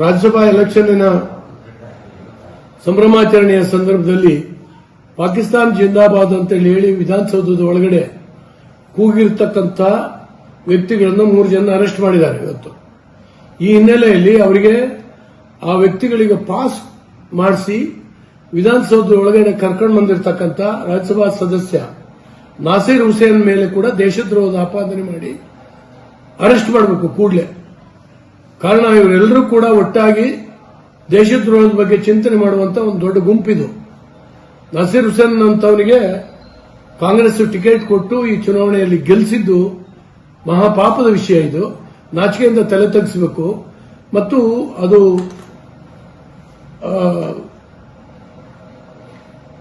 ರಾಜ್ಯಸಭಾ ಎಲೆಕ್ಷನ್ನಿನ ಸಂಭ್ರಮಾಚರಣೆಯ ಸಂದರ್ಭದಲ್ಲಿ ಪಾಕಿಸ್ತಾನ್ ಜಿಂದಾಬಾದ್ ಅಂತೇಳಿ ಹೇಳಿ ವಿಧಾನಸೌಧದ ಒಳಗಡೆ ಕೂಗಿರ್ತಕ್ಕಂಥ ವ್ಯಕ್ತಿಗಳನ್ನು ಮೂರು ಜನ ಅರೆಸ್ಟ್ ಮಾಡಿದ್ದಾರೆ ಇವತ್ತು. ಈ ಹಿನ್ನೆಲೆಯಲ್ಲಿ ಅವರಿಗೆ ಆ ವ್ಯಕ್ತಿಗಳಿಗೆ ಪಾಸ್ ಮಾಡಿಸಿ ವಿಧಾನಸೌಧದ ಒಳಗಡೆ ಕರ್ಕೊಂಡು ಬಂದಿರತಕ್ಕಂಥ ರಾಜ್ಯಸಭಾ ಸದಸ್ಯ ನಾಸೀರ್ ಹುಸೇನ್ ಮೇಲೆ ಕೂಡ ದೇಶದ್ರೋಹದ ಆಪಾದನೆ ಮಾಡಿ ಅರೆಸ್ಟ್ ಮಾಡಬೇಕು ಕೂಡಲೇ. ಕಾರಣ ಇವರೆಲ್ಲರೂ ಕೂಡ ಒಟ್ಟಾಗಿ ದೇಶದ್ರೋಹದ ಬಗ್ಗೆ ಚಿಂತನೆ ಮಾಡುವಂತ ಒಂದು ದೊಡ್ಡ ಗುಂಪಿದು. ನಸೀರ್ ಹುಸೇನ್ ಅಂತವನಿಗೆ ಕಾಂಗ್ರೆಸ್ ಟಿಕೆಟ್ ಕೊಟ್ಟು ಈ ಚುನಾವಣೆಯಲ್ಲಿ ಗೆಲ್ಲಿಸಿದ್ದು ಮಹಾಪಾಪದ ವಿಷಯ ಇದು. ನಾಚಿಕೆಯಿಂದ ತಲೆ ತಗ್ಗಿಸಬೇಕು ಮತ್ತು ಅದು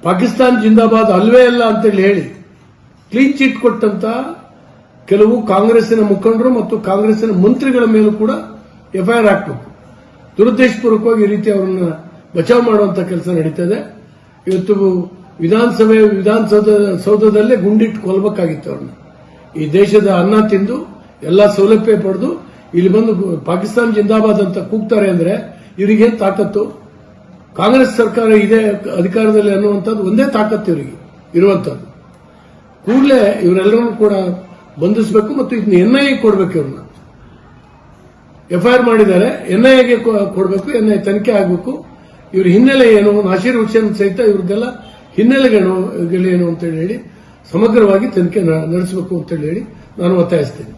ಪಾಕಿಸ್ತಾನ್ ಜಿಂದಾಬಾದ್ ಅಲ್ವೇ ಅಲ್ಲ ಅಂತೇಳಿ ಹೇಳಿ, ಕ್ಲೀನ್ ಚಿಟ್ ಕೊಟ್ಟಂತ ಕೆಲವು ಕಾಂಗ್ರೆಸ್ಸಿನ ಮುಖಂಡರು ಮತ್ತು ಕಾಂಗ್ರೆಸ್ಸಿನ ಮಂತ್ರಿಗಳ ಮೇಲೂ ಕೂಡ ಎಫ್ಐಆರ್ ಹಾಕಬೇಕು. ದುರುದ್ದೇಶಪೂರ್ವಕವಾಗಿ ಈ ರೀತಿ ಅವರನ್ನ ಬಚಾವ್ ಮಾಡುವಂತ ಕೆಲಸ ನಡೀತದೆ. ಇವತ್ತು ವಿಧಾನಸಭೆ, ವಿಧಾನಸೌಧ, ಸೌಧದಲ್ಲೇ ಗುಂಡಿಟ್ಟು ಕೊಲ್ಬೇಕಾಗಿತ್ತು ಅವ್ರನ್ನ. ಈ ದೇಶದ ಅನ್ನ ತಿಂದು ಎಲ್ಲ ಸೌಲಭ್ಯ ಪಡೆದು ಇಲ್ಲಿ ಬಂದು ಪಾಕಿಸ್ತಾನ ಪಾಕಿಸ್ತಾನ್ ಜಿಂದಾಬಾದ್ ಅಂತ ಕೂಗ್ತಾರೆ ಅಂದ್ರೆ ಇವರಿಗೆ ತಾಕತ್ತು? ಕಾಂಗ್ರೆಸ್ ಸರ್ಕಾರ ಇದೆ ಅಧಿಕಾರದಲ್ಲಿ ಅನ್ನುವಂಥದ್ದು ಒಂದೇ ತಾಕತ್ತು ಇವರಿಗೆ ಇರುವಂತದ್ದು ಕೂಡಲೇ ಇವರೆಲ್ಲರನ್ನು ಕೂಡ ಬಂಧಿಸಬೇಕು ಮತ್ತು ಇದನ್ನ ಎನ್ಐಎ ಕೊಡಬೇಕು ಇವ್ರನ್ನ. ಎಫ್ಐಆರ್ ಮಾಡಿದ್ದಾರೆ, ಎನ್ಐಎಗೆ ಕೊಡಬೇಕು, ಎನ್ಐಎ ತನಿಖೆ ಆಗಬೇಕು. ಇವ್ರ ಹಿನ್ನೆಲೆ ಏನು? ನಾಶೀರ್ ಹುಸೇನ್ ಸಹಿತ ಇವ್ರದ್ದೆಲ್ಲ ಹಿನ್ನೆಲೆಗಳು ಏನು ಅಂತ ಹೇಳಿ ಸಮಗ್ರವಾಗಿ ತನಿಖೆ ನಡೆಸಬೇಕು ಅಂತ ಹೇಳಿ ನಾನು ಒತ್ತಾಯಿಸ್ತೇನೆ.